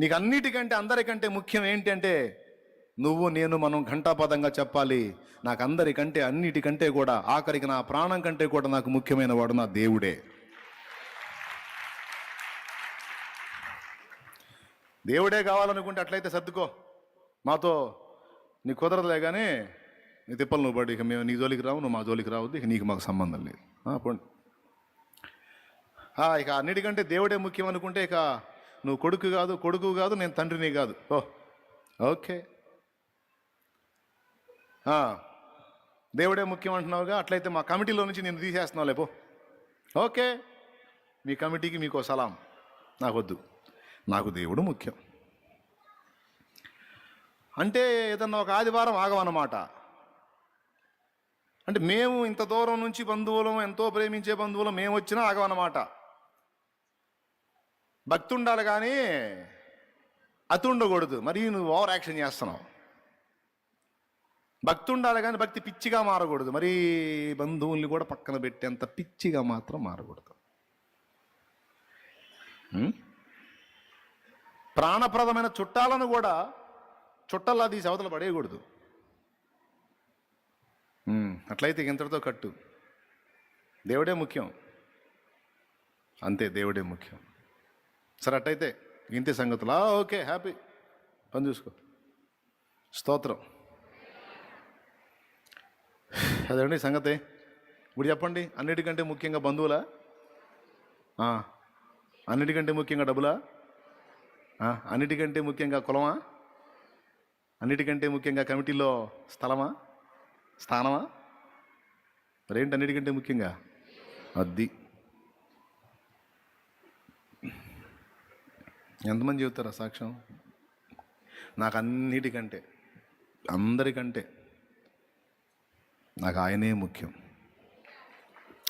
నీకు అన్నిటికంటే అందరికంటే ముఖ్యం ఏంటంటే నువ్వు నేను మనం ఘంటాపదంగా చెప్పాలి. నాకు అందరికంటే అన్నిటికంటే కూడా ఆఖరికి నా ప్రాణం కంటే కూడా నాకు ముఖ్యమైన వాడు నా దేవుడే. దేవుడే కావాలనుకుంటే అట్లయితే సర్దుకో. మాతో నీ కుదరదులే కానీ నీ తిప్పలు నువ్వు పడి. ఇక మేము నీ జోలికి రావు నువ్వు మా జోలికి రావద్దు ఇక నీకు మాకు సంబంధం లేదు. పోండి. ఇక అన్నిటికంటే దేవుడే ముఖ్యం అనుకుంటే ఇక నువ్వు కొడుకు కాదు కొడుకు కాదు నేను తండ్రిని కాదు. Oh okay. దేవుడే ముఖ్యం అంటున్నావుగా అట్లయితే మా కమిటీలో నుంచి నేను తీసేస్తున్నావు లేపో ఓకే. మీ కమిటీకి మీకు సలాం సలాం. నాకొద్దు. నాకు దేవుడు ముఖ్యం. అంటే ఏదన్నా ఒక ఆదివారం ఆగమన్నమాట. అంటే మేము ఇంత దూరం నుంచి బంధువులం ఎంతో ప్రేమించే బంధువులం మేము వచ్చినా ఆగమన్నమాట. భక్తి ఉండాలి కానీ అతి ఉండకూడదు మరి నువ్వు ఓవర్ యాక్షన్ చేస్తున్నావు. భక్తి ఉండాలి కానీ భక్తి పిచ్చిగా మారకూడదు. మరి బంధువుల్ని కూడా పక్కన పెట్టేంత పిచ్చిగా మాత్రం మారకూడదు. ప్రాణప్రదమైన చుట్టాలను కూడా చుట్టల్లా తీసి అవతల పడేయకూడదు. అట్లయితే ఇంతటితో కట్టు. దేవుడే ముఖ్యం. అంతే దేవుడే ముఖ్యం. సరే అట్టయితే ఇంతే సంగతులు? Okay happy. పని చూసుకో. స్తోత్రం. అదండి సంగతి? ఇప్పుడు చెప్పండి అన్నిటికంటే ముఖ్యంగా బంధువులా? అన్నిటికంటే ముఖ్యంగా డబ్బులా? అన్నిటికంటే ముఖ్యంగా కులమా? అన్నిటికంటే ముఖ్యంగా కమిటీలో స్థలమా? స్థానమా? మరేంటి అన్నిటికంటే ముఖ్యంగా? అద్ది. ఎంతమంది చెబుతారా సాక్ష్యం? నాకు అన్నిటికంటే అందరికంటే నాకు ఆయనే ముఖ్యం.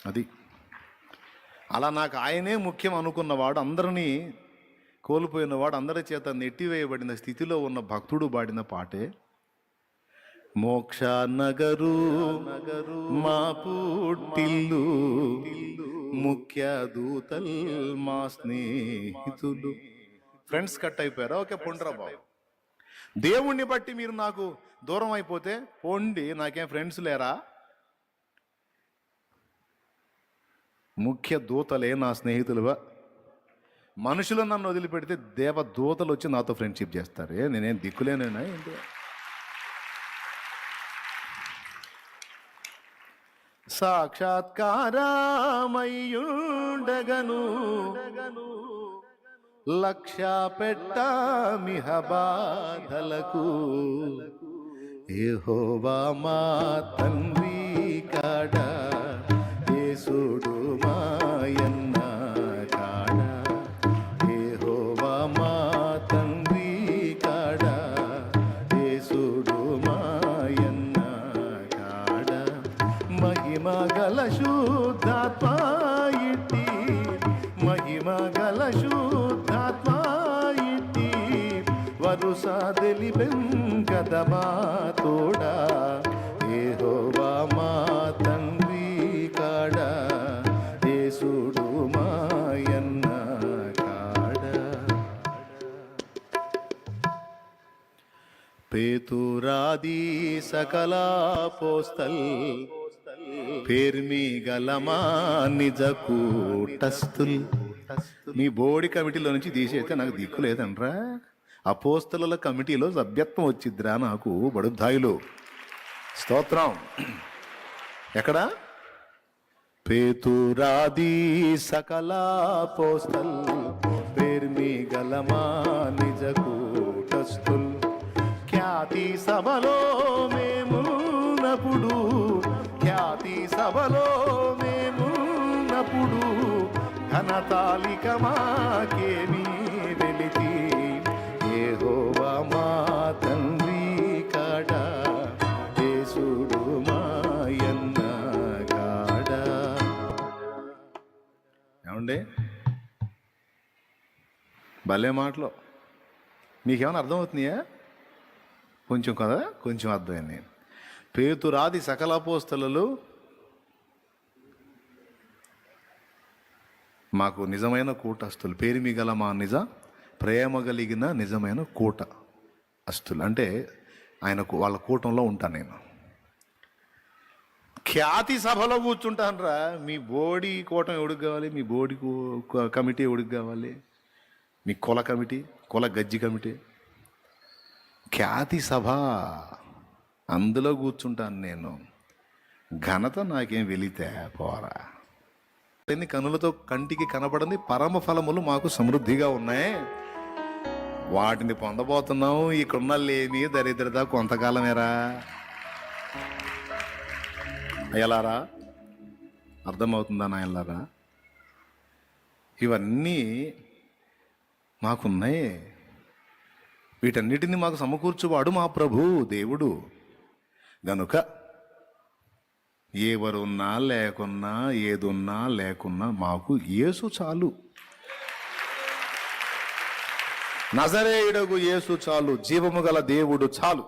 అది. అలా నాకు ఆయనే ముఖ్యం అనుకున్నవాడు అందరినీ కోల్పోయినవాడు అందరి చేత నెట్టివేయబడిన స్థితిలో ఉన్న భక్తుడు పాడిన పాటే మోక్ష నగరు నగరు మా పుట్టిల్లు ముఖ్య దూతల్ మా స్నేహితులు. ఫ్రెండ్స్ కట్ అయిపోయారా? ఓకే పొండ్రా బాబు. దేవుణ్ణి బట్టి మీరు నాకు దూరం అయిపోతే పోండి నాకేం ఫ్రెండ్స్ లేరా? ముఖ్య దూతలే నా స్నేహితులువా మనుషులు నన్ను వదిలిపెడితే దేవ దూతలు వచ్చి నాతో ఫ్రెండ్షిప్ చేస్తారు. ఏ నేనేం దిక్కులేనేనా ఏంటి? సాక్షాత్కారమయ్యుండగను. లక్ష పెట్టమిహ బాధలకు. ఏహోవా మా తండ్రి కాడ యేసుడు మాయన్న వరుస కదమా తోడా? ఏహోవా మా తండ్రి కాడ? యేసుడు మాయన్న కాడ? పేతురాది సకలా పోస్తల్ పేర్మి గలమా నిజ కూటస్థుల్. మీ బోడి కమిటీలో నుంచి తీసేస్తే నాకు దిక్కు లేదంట్రా. అపోస్తల కమిటీలో సభ్యత్వం వచ్చిద్దిరా నాకు బడుద్దాయిలు స్తోత్రం. ఎక్కడ? పేతురాది సకల పోస్తల్ పేర్మి గలమా నిజకూటస్తుల్ ఖ్యాతి సభలో మేము నప్పుడు ఖ్యాతి సభలో మేము నప్పుడు ఘనతాలిక మాకేమీ ఏహోవా మా తండ్రి కాడ యేసుడు మాయన్న కాడ. ఏమండి? భలే మాటలు. మీకేమైనా అర్థమవుతున్నాయా? కొంచెం కదా? కొంచెం అర్థమైంది పేతురాది సకలపోస్తలు మాకు నిజమైన కూటస్థులు. పేరు మీ గల మా నిజ ప్రేమ కలిగిన నిజమైన కూట అస్తులు. అంటే ఆయనకు వాళ్ళ కూటంలో ఉంటాను నేను. ఖ్యాతి సభలో కూర్చుంటానరా. మీ బోడి కూటం ఎవడికి కావాలి? మీ బోడి కమిటీ ఎవడికి కావాలి? మీ కుల కమిటీ? కుల గజ్జి కమిటీ? ఖ్యాతి సభ. అందులో కూర్చుంటాను నేను. ఘనత నాకేం వెళితే పోరా. ఎన్ని కనులతో కంటికి కనబడని పరమ ఫలములు మాకు సమృద్ధిగా ఉన్నాయి. వాటిని పొందబోతున్నాం ఇక్కడున్న లేని దరిద్రత కొంతకాలమేరా. అయ్యలారా అర్థమవుతుందా నాయలారా ఇవన్నీ మాకున్నాయి. వీటన్నిటిని మాకు సమకూర్చువాడు మా ప్రభు దేవుడు. గనుక ఎవరున్నా లేకున్నా ఏదున్నా లేకున్నా మాకు యేసు చాలు. నజరేయుడగు యేసు చాలు జీవము గల దేవుడు చాలు.